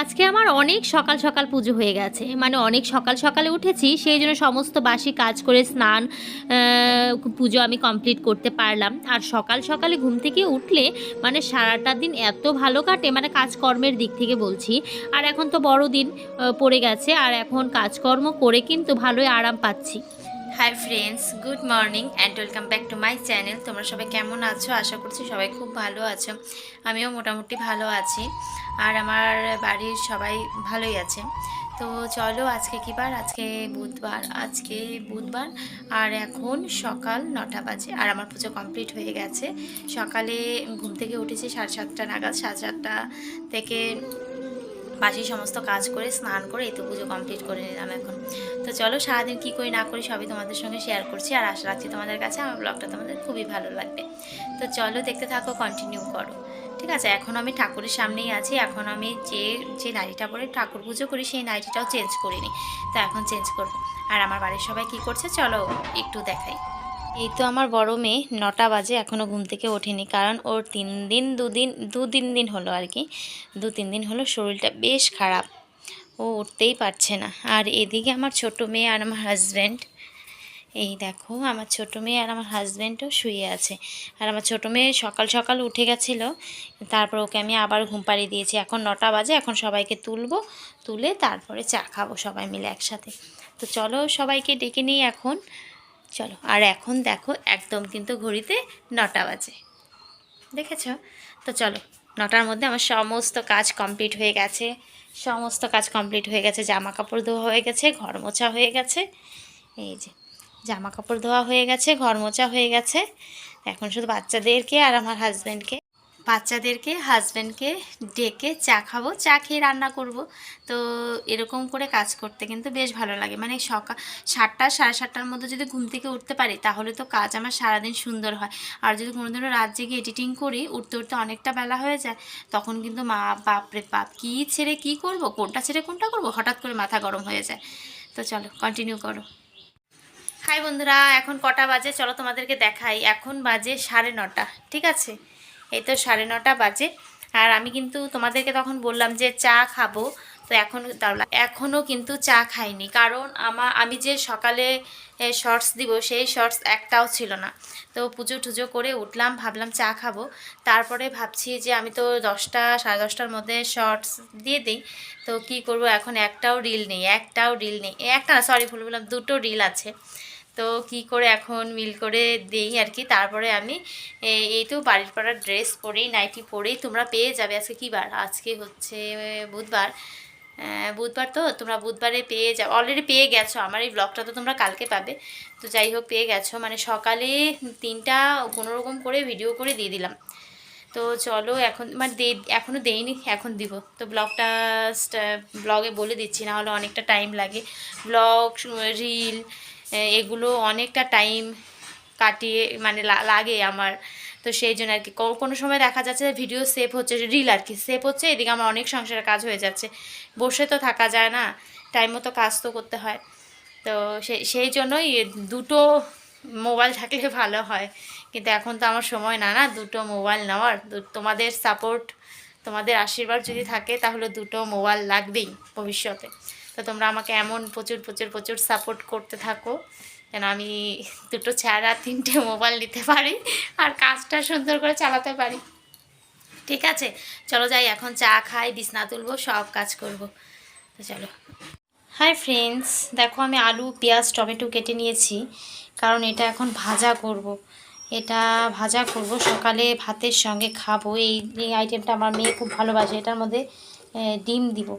আজকে আমার অনেক সকাল সকাল পুজো হয়ে গেছে। মানে অনেক সকাল সকালে উঠেছি, সেই জন্য সমস্ত বাসি কাজ করে স্নান পুজো আমি কমপ্লিট করতে পারলাম। আর সকাল সকালে ঘুম থেকে উঠলে মানে সারাটা দিন এত ভালো কাটে মানে কাজকর্মের দিক থেকে বলছি। আর এখন তো বড় দিন পড়ে গেছে, আর এখন কাজকর্ম করে কিন্তু ভালোই আরাম পাচ্ছি। Hi friends good morning and welcome back to my channel তোমরা সবাই কেমন আছো? আশা করছি সবাই খুব ভালো আছো। আমিও মোটামুটি ভালো আছি। আর আমার বাড়ির সবাই ভালোই আছে। তো চলো আজকে কী বার? আজকে বুধবার। আজকে বুধবার। আর এখন সকাল নটা বাজে। আর আমার পুজো কমপ্লিট হয়ে গেছে। সকালে ঘুম থেকে উঠেছি সাড়ে সাতটা নাগাদ। সাড়ে সাতটা থেকে বাসি সমস্ত কাজ করে, স্নান করে, এই তো পুজো কমপ্লিট করে নিলাম এখন। তো চলো সারাদিন কী করি না করি সবই তোমাদের সঙ্গে শেয়ার করছি, আর আশা রাখছি তোমাদের কাছে আমার ব্লগটা তোমাদের খুবই ভালো লাগবে। তো চলো দেখতে থাকো কন্টিনিউ করো। ঠিক আছে, এখন আমি ঠাকুরের সামনেই আছি, এখন আমি যে যে নাইটিটা পরে ঠাকুর পুজো করি, সেই নাইটিটাও চেঞ্জ করিনি। তো এখন চেঞ্জ করব। আর আমার বাড়ির সবাই কি করছে, চলো একটু দেখাই। এই তো আমার বড় মেয়ে, নটা বাজে এখনও ঘুম থেকে ওঠেনি। কারণ ওর তিন দিন দুদিন দু তিন দিন হলো আর কি। দু তিন দিন হলো শরীরটা বেশ খারাপ। ও উঠতেই পারছে না। আর এদিকে আমার ছোট মেয়ে আর আমার হাজব্যান্ড এই দেখো, আমার ছোট মেয়ে আর আমার হাজব্যান্ডও শুয়ে আছে। আর আমার ছোট মেয়ে সকাল সকাল উঠে গেছিল, তারপর ওকে আমি আবার ঘুম পাড়িয়ে দিয়েছি। এখন নটা বাজে, এখন সবাইকে তুলবো, তুলে তারপরে চা খাব সবাই মিলে একসাথে। তো চলো সবাইকে ডেকে নিই এখন। চলো, আর এখন দেখো একদম কিন্তু ঘড়িতে নটা বাজে। দেখেছ? তো চলো, নটার মধ্যে আমার সমস্ত কাজ কমপ্লিট হয়ে গেছে। সমস্ত কাজ কমপ্লিট হয়ে গেছে জামা কাপড় ধোয়া হয়ে গেছে, ঘর মোছা হয়ে গেছে। এই যে জামা কাপড় ধোয়া হয়ে গেছে, ঘর মোছা হয়ে গেছে। এখন শুধু বাচ্চাদেরকে আর আমার হাজব্যান্ডকে বাচ্চাদেরকে হাজব্যান্ডকে ডেকে চা খাব, চা খেয়ে রান্না করব। তো এরকম করে কাজ করতে কিন্তু বেশ ভালো লাগে। মানে সকাল সাতটা, সাড়ে সাতটার মধ্যে যদি ঘুম থেকে উঠতে পারি, তাহলে তো কাজ আমার সারাদিন সুন্দর হয়। আর যদি কোনো দিনও রাত জেগে এডিটিং করি, উঠতে উঠতে অনেকটা বেলা হয়ে যায়, তখন কিন্তু মা বাপরে বাপ, কী ছেড়ে কী করব? কোনটা ছেড়ে কোনটা করব? হঠাৎ করে মাথা গরম হয়ে যায়। তো চলো কন্টিনিউ করো। হাই বন্ধুরা, এখন কটা বাজে? চলো তোমাদেরকে দেখাই। এখন বাজে সাড়ে নটা। ঠিক আছে? এই তো সাড়ে নটা বাজে। আর আমি কিন্তু তোমাদেরকে তখন বললাম যে চা খাব, তো এখন এখনও কিন্তু চা খাইনি। কারণ আমার আমি যে সকালে শর্টস দিব, সেই শর্টস একটাও ছিল না। তো পুজো টুজো করে উঠলাম, ভাবলাম চা খাব। তারপরে ভাবছি যে আমি তো দশটা, সাড়ে দশটার মধ্যে শর্টস দিয়ে দিই। তো কি করব, এখন একটাও রিল নেই, একটাও রিল নেই। একটা না সরি ভুল বললাম, দুটো রিল আছে। তো কি করে এখন মিল করে দেই আর কি তারপরে আমি এই তো বাড়ির পাড়ার ড্রেস পরেই, নাইটি পরেই তোমরা পেয়ে যাবে। আজকে কী বার? আজকে হচ্ছে বুধবার। বুধবার তো? তোমরা বুধবারে পেয়ে যাও। অলরেডি পেয়ে গেছো। আমার এই ব্লগটা তো তোমরা কালকে পাবে। তো যাই হোক, পেয়ে গেছো। মানে সকালে তিনটা কোনোরকম করে ভিডিও করে দিয়ে দিলাম। তো চলো এখন মানে দে এখনও দেইনি, এখন দিব। তো ব্লগটা ব্লগে বলে দিচ্ছি না হলে অনেকটা টাইম লাগে। ব্লগ রিল এগুলো অনেকটা টাইম কাটিয়ে মানে লাগে আমার। তো সেই জন্য আর কি, কোনো সময় দেখা যাচ্ছে ভিডিও সেভ হচ্ছে রিল আর কি সেভ হচ্ছে, এদিকে আমার অনেক সংসারের কাজ হয়ে যাচ্ছে। বসে তো থাকা যায় না। টাইম মতো কাজ তো করতে হয়। তো সেই জন্যই দুটো মোবাইল থাকলে ভালো হয়। কিন্তু এখন তো আমার সময় না না? দুটো মোবাইল নেওয়ার। তোমাদের সাপোর্ট তোমাদের আশীর্বাদ যদি থাকে, তাহলে দুটো মোবাইল লাগবেই ভবিষ্যতে। তো তোমরা আমাকে এমন প্রচুর প্রচুর প্রচুর সাপোর্ট করতে থাকো যেন আমি দুটো ছাড়া তিনটে মোবাইল নিতে পারি আর কাজটা সুন্দর করে চালাতে পারি। ঠিক আছে? চলো যাই, এখন চা খাই, বিছনা তুলবো, সব কাজ করব। তো চলো। হাই ফ্রেন্ডস দেখো আমি আলু, পেঁয়াজ, টমেটো কেটে নিয়েছি, কারণ এটা এখন ভাজা করব। এটা ভাজা করব, সকালে ভাতের সঙ্গে খাব। এই আইটেমটা আমার মেয়ে খুব ভালোবাসে, এটার মধ্যে ডিম দিব।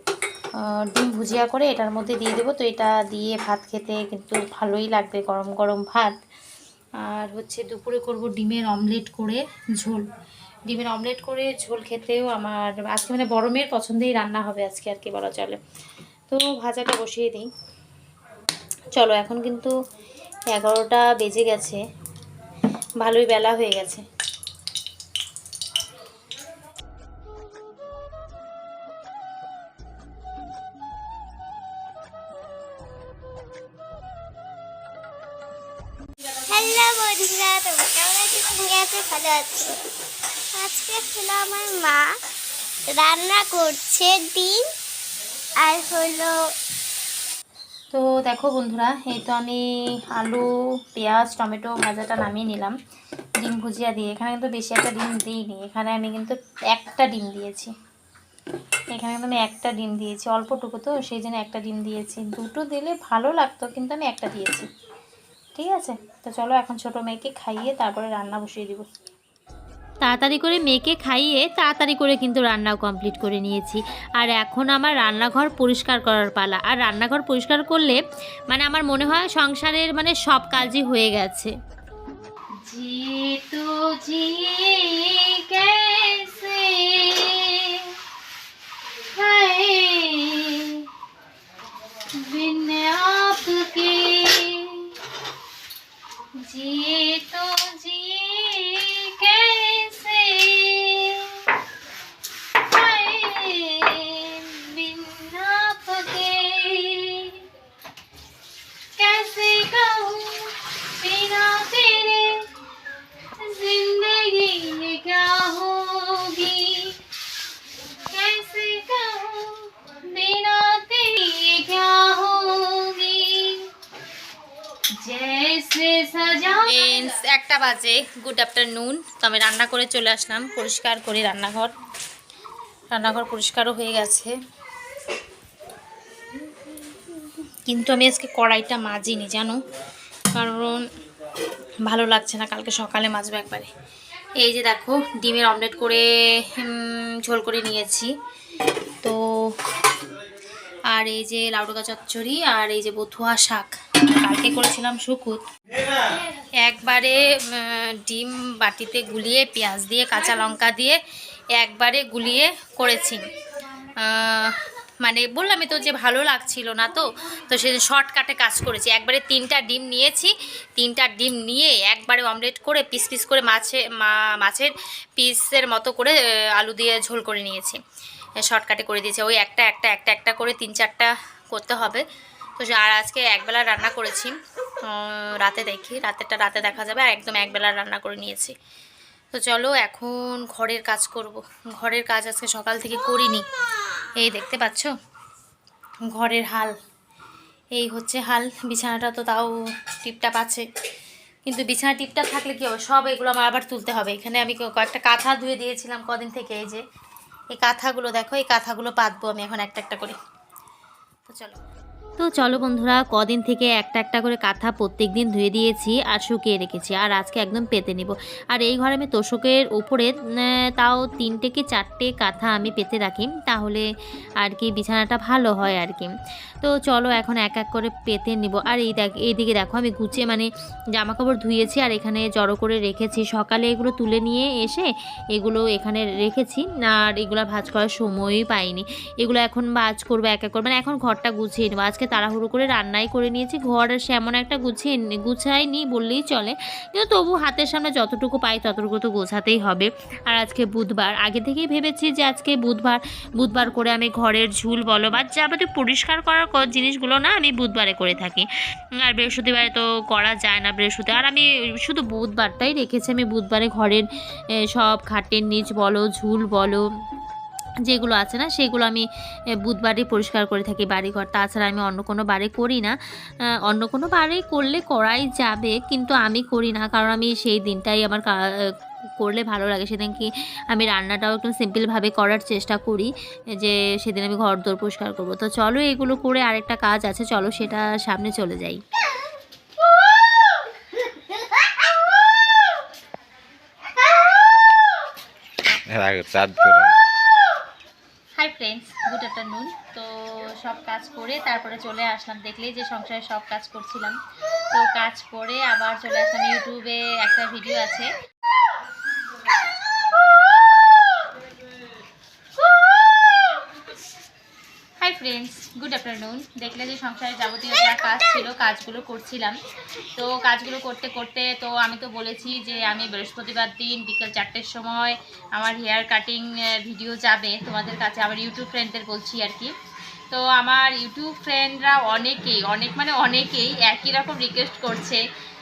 ডিম ভুজিয়া করে এটার মধ্যে দিয়ে দেবো। তো এটা দিয়ে ভাত খেতে কিন্তু ভালোই লাগবে গরম গরম ভাত। আর হচ্ছে দুপুরে করব ডিমের অমলেট করে ঝোল। ডিমের অমলেট করে ঝোল খেতেও আমার, আজকে মানে বড় মেয়ের পছন্দেই রান্না হবে আজকে আর কি বলা চলে। তো ভাজাটা বসিয়ে দিই। চলো, এখন কিন্তু এগারোটা বেজে গেছে। ভালোই বেলা হয়ে গেছে। আজকে হলো আমার মা রান্না করছে ডিম আর হলো তো দেখো বন্ধুরা, এই তো আমি আলু, পেঁয়াজ, টমেটো ভাজাটা নামিয়ে নিলাম। ডিম ভুজিয়া দিয়ে। এখানে কিন্তু বেশি একটা ডিম দিইনি। এখানে আমি কিন্তু একটা ডিম দিয়েছি। এখানে কিন্তু আমি একটা ডিম দিয়েছি, অল্পটুকু তো, সেই জন্য একটা ডিম দিয়েছি। দুটো দিলে ভালো লাগতো, কিন্তু আমি একটা দিয়েছি। ঠিক আছে? তো চলো এখন ছোটো মেয়েকে খাইয়ে তারপরে রান্না বসিয়ে দিব। তাড়াতাড়ি করে মেয়েকে খাইয়ে তাড়াতাড়ি করে কিন্তু রান্নাও কমপ্লিট করে নিয়েছি। আর এখন আমার রান্নাঘর পরিষ্কার করার পালা। আর রান্নাঘর পরিষ্কার করলে মানে আমার মনে হয় সংসারের মানে সব কাজই হয়ে গেছে। जी तो একটা বাজে গুড আফটারনুন তো আমি রান্না করে চলে আসলাম, পরিষ্কার করে রান্নাঘর। রান্নাঘর পরিষ্কারও হয়ে গেছে। কিন্তু আমি আজকে কড়াইটা মাজিনি, জানো? কারণ ভালো লাগছে না, কালকে সকালে মাজবো একবারে। এই যে দেখো, ডিমের অমলেট করে ঝোল করে নিয়েছি। তো আর এই যে লাউডোকা চচ্চড়ি আর এই যে বথুয়া শাক। কালকে করেছিলাম শুকুত। একবারে ডিম বাটিতে গুলিয়ে, পেঁয়াজ দিয়ে, কাঁচা লঙ্কা দিয়ে একবারে গুলিয়ে করেছি। মানে বললামই তো যে ভালো লাগছিল না তো তো সেই শর্টকাটে কাজ করেছি। একবারে তিনটা ডিম নিয়েছি, তিনটা ডিম নিয়ে একবারে অমলেট করে পিস পিস করে মাছে মাছের পিসের মতো করে আলু দিয়ে ঝোল করে নিয়েছি। শর্টকাটে করে দিয়েছি। ওই একটা একটা একটা একটা করে তিন, চারটা করতে হবে। তো আর আজকে একবেলা রান্না করেছি। রাতে দেখি, রাতেরটা রাতে দেখা যাবে, আর একদম একবেলা রান্না করে নিয়েছি। তো চলো এখন ঘরের কাজ করব। ঘরের কাজ আজকে সকাল থেকে করিনি। এই দেখতে পাচ্ছ? ঘরের হাল। এই হচ্ছে হাল। বিছানাটা তো তাও টিপটাপ আছে। কিন্তু বিছানা টিপটাপ থাকলে কি হবে? সব এগুলো আমার আবার তুলতে হবে। এখানে আমি কয়েকটা কাঁথা ধুয়ে দিয়েছিলাম কদিন থেকে এই যে। এই কাঁথাগুলো দেখো, এই কাঁথাগুলো পাতবো আমি এখন একটা একটা করে। তো চলো। তো চলো বন্ধুরা কদিন থেকে একটা একটা করে কাঁথা প্রত্যেক দিন ধুয়ে দিয়েছি আর শুকিয়ে রেখেছি আর আজকে একদম পেতে নিব। আর এই ঘরে আমি তোষকের উম, তাও তিনটে কি চারটে কাঁথা আমি পেতে রাখি তাহলে আর কি বিছানাটা ভালো হয় আর কি। তো চলো এখন এক এক করে পেতে নিব। আর এই দেখ এইদিকে দেখো আমি গুছিয়ে মানে জামা কাপড় ধুয়েছি আর এখানে জড়ো করে রেখেছি। সকালে এগুলো তুলে নিয়ে এসে এগুলো এখানে রেখেছি আর এগুলো ভাজ করার সময়ই পাইনি। এগুলো এখন ভাজ করব এক এক করে মানে এখন ঘরটা গুছিয়ে নেব। আজকে তাড়াহুড়ো করে রান্নাই করে নিয়েছি। ঘর সেমন একটা গুছিয়ে নি- গুছাইনি বললেই চলে। কিন্তু তবু হাতের সামনে যতটুকু পাই ততটুকু তো গোছাতেই হবে। আর আজকে বুধবার, আগে থেকেই ভেবেছি যে আজকে বুধবার বুধবার করে আমি ঘরের ঝুল বলো বা যাবতীয় পরিষ্কার করার জিনিসগুলো না আমি বুধবারে করে থাকি। আর বৃহস্পতিবারে তো করা যায় না বৃহস্পতিবার আর আমি শুধু বুধবারটাই রেখেছি। আমি বুধবারে ঘরের সব খাটের নিচ বলো, ঝুল বলো যেগুলো আছে না, সেগুলো আমি বুধবারই পরিষ্কার করে থাকি বাড়িঘর। তাছাড়া আমি অন্য কোনো বারে করি না। অন্য কোনো বারে করলে করাই যাবে, কিন্তু আমি করি না, কারণ আমি সেই দিনটাই আমার করলে ভালো লাগে। সেদিন কি আমি রান্নাটাও একটু সিম্পলভাবে করার চেষ্টা করি, যে সেদিন আমি ঘর দোর পরিষ্কার করব। তো চলো এগুলো করে আরেকটা কাজ আছে, চলো সেটা সামনে চলে যাই। চাঁদ হাই ফ্রেন্ডস গুড আফটারনুন তো সব কাজ করে তারপরে চলে আসলাম। দেখলে যে সংসারে সব কাজ করছিলাম। তো কাজ করে আবার চলে আসলাম। ইউটিউবে একটা ভিডিও আছে হাই ফ্রেন্ডস গুড আফটারনুন দেখলে যে সংসারে যাবতীয় যা কাজ ছিল, কাজগুলো করছিলাম। তো কাজগুলো করতে করতে তো আমি তো বলেছি যে আমি বৃহস্পতিবার দিন বিকেল চারটের সময় আমার হেয়ার কাটিং ভিডিও যাবে। তোমাদের কাছে আমার ইউটিউব ফ্রেন্ডদের বলছি আর কি। তো আমার ইউটিউব ফ্রেন্ডরা অনেকেই, অনেক মানে অনেকেই একই রকম রিকোয়েস্ট করছে।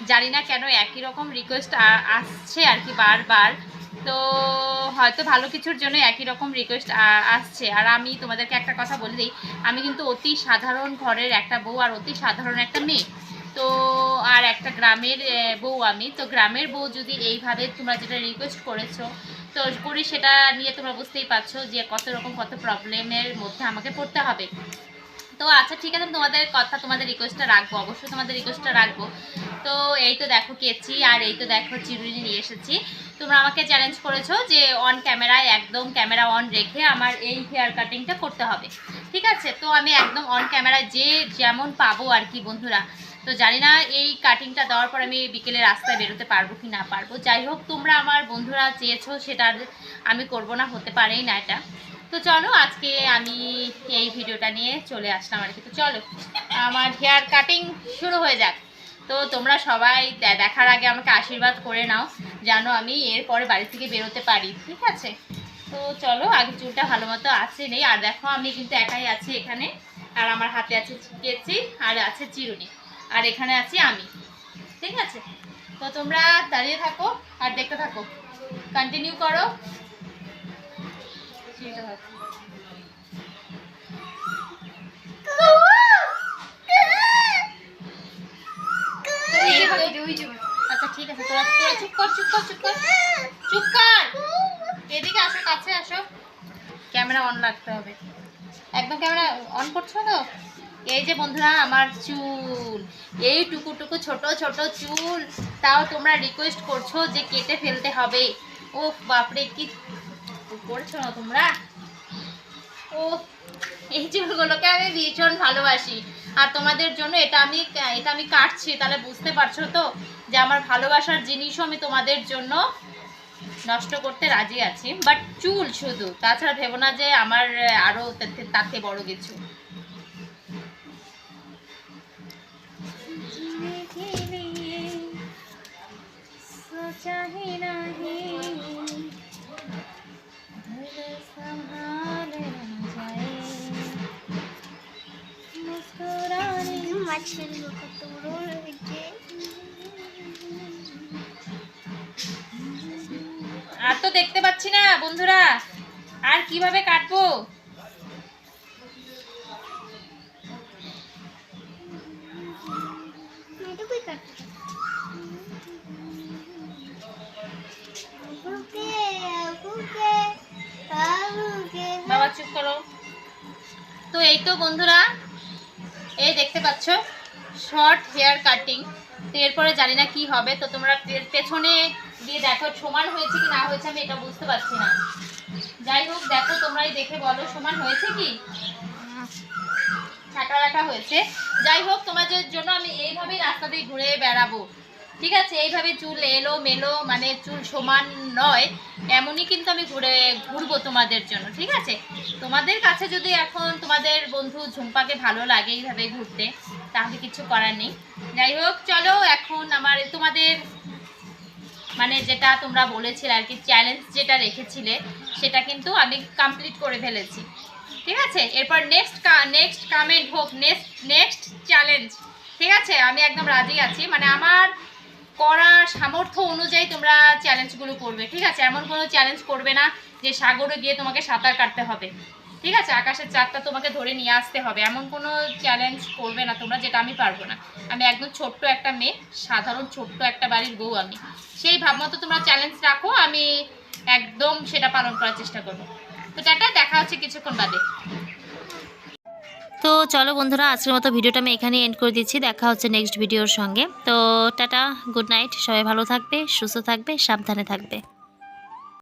জানি না কেন একই রকম রিকোয়েস্ট আসছে আর কি বারবার। তো হয়তো ভালো কিছুর জন্য একই রকম রিকোয়েস্ট আসছে। আর আমি তোমাদেরকে একটা কথা বলে দিই, আমি কিন্তু অতি সাধারণ ঘরের একটা বউ আর অতি সাধারণ একটা মেয়ে। তো আর একটা গ্রামের বউ আমি। তো গ্রামের বউ যদি এইভাবে তোমরা যেটা রিকোয়েস্ট করেছ, তো করি সেটা নিয়ে তোমরা বুঝতেই পারছ যে কত রকম কত প্রবলেমের মধ্যে আমাকে পড়তে হবে। তো আচ্ছা ঠিক আছে, আমি তোমাদের কথা, তোমাদের রিকোয়েস্টটা রাখব, অবশ্যই তোমাদের রিকোয়েস্টটা রাখব। তো এই তো দেখো কেচি, আর এই তো দেখো চিরুনি নিয়ে এসেছি। তোমরা আমাকে চ্যালেঞ্জ করেছ যে অন ক্যামেরায় একদম ক্যামেরা অন রেখে আমার এই হেয়ার কাটিংটা করতে হবে। ঠিক আছে? তো আমি একদম অন ক্যামেরায় যে যেমন পাবো আর কি, বন্ধুরা। তো জানি না এই কাটিংটা দেওয়ার পর আমি বিকেলে রাস্তায় বেরোতে পারব কি না পারব। যাই হোক, তোমরা আমার বন্ধুরা চেয়েছো সেটা আমি করব না, হতে পারেই না এটা। তো চলো, আজকে আমি এই ভিডিওটা নিয়ে চলে আসলাম আর কি। তো চলো, আমার হেয়ার কাটিং শুরু হয়ে যাক। তো তোমরা সবাই দেখার আগে আমাকে আশীর্বাদ করে নাও, যেন আমি এরপরে বাড়ি থেকে বেরোতে পারি, ঠিক আছে? তো চলো, আগে চুলটা ভালো মতো আছে নেই। আর দেখো, আমি কিন্তু একাই আছি এখানে। আর আমার হাতে আছে কেচি, আর আছে চিরুনি। আর এখানে আছি আমি, ঠিক আছে? তো তোমরা দাঁড়িয়ে থাকো আর দেখতে থাকো। কন্টিনিউ করো। এদিকে আসো কাছে আসো ক্যামেরা অন রাখতে হবে একদম ক্যামেরা অন করছ তো এই যে বন্ধুরা, আমার চুল। এই টুকু টুকু ছোট ছোট চুল, তাও তোমরা রিকোয়েস্ট করছ যে কেটে ফেলতে হবে। ও বাপরে, কি করছ না তোমরা? ও, এই চুলগুলোকে আমি ভীষণ ভালোবাসি। আর তোমাদের জন্য এটা আমি এটা আমি কাটছি, তাহলে বুঝতে পারছ তো? যে আমার ভালোবাসার জিনিসও আমি তোমাদের জন্য নষ্ট করতে রাজি আছি। বাট চুল শুধু, তাছাড়া ভেবো না যে আমার আরও আরও তাতে- বড় কিছু। আর তো দেখতে পাচ্ছি না বন্ধুরা। আর কীভাবে কাটবো? তো এই তো বন্ধুরা, এই দেখতে পাচ্ছ শর্ট হেয়ার কাটিং তো এরপরে জানি না কি হবে, তো তোমরা পেছনে দিয়ে দেখো, সমান হয়েছে কি না হয়েছে, আমি এটা বুঝতে পারছি না। যাই হোক, দেখো, তোমরাই দেখে বলো, সমান হয়েছে কি? ছাটা রাখা হয়েছে। যাই হোক, তোমাদের জন্য আমি এইভাবেই রাস্তা দিয়ে ঘুরে বেড়াবো। ঠিক আছে, এইভাবে চুল এলো মেলো মানে চুল সমান নয়, এমনই কিন্তু আমি ঘুরে, ঘুরবো তোমাদের জন্য, ঠিক আছে? তোমাদের কাছে যদি এখন তোমাদের বন্ধু ঝুম্পাকে ভালো লাগে এইভাবে ঘুরতে, তাহলে কিছু করার নেই। যাই হোক, চলো এখন আমার, তোমাদের মানে যেটা তোমরা বলেছিলে আর কি চ্যালেঞ্জ যেটা রেখেছিলে, সেটা কিন্তু আমি কমপ্লিট করে ফেলেছি। ঠিক আছে? এরপর নেক্সট নেক্সট কামেন্ট হোক নেক্সট নেক্সট চ্যালেঞ্জ ঠিক আছে? আমি একদম রাজি আছি। মানে আমার করার সামর্থ্য অনুযায়ী তোমরা চ্যালেঞ্জগুলো করবে, ঠিক আছে? এমন কোনো চ্যালেঞ্জ করবে না যে সাগরে গিয়ে তোমাকে সাঁতার কাটতে হবে। ঠিক আছে? আকাশের চারটা তোমাকে ধরে নিয়ে আসতে হবে। এমন কোনো চ্যালেঞ্জ করবে না তোমরা যেটা আমি পারব না। আমি একদম ছোট্ট একটা মেয়ে, সাধারণ ছোট্ট একটা বাড়ির বউ আমি। সেই ভাবমতো তোমরা চ্যালেঞ্জ রাখো, আমি একদম সেটা পালন করার চেষ্টা করব। তো টাটা, দেখা হচ্ছে কিছুক্ষণ বাদে। তো চলো বন্ধুরা, আজকের মতো ভিডিওটা আমি এখানে এন্ড করে দিচ্ছি। দেখা হচ্ছে নেক্সট ভিডিওর সঙ্গে। তো টাটা গুড নাইট সবাই ভালো থাকবে, সুস্থ থাকবে, সাবধানে থাকবে।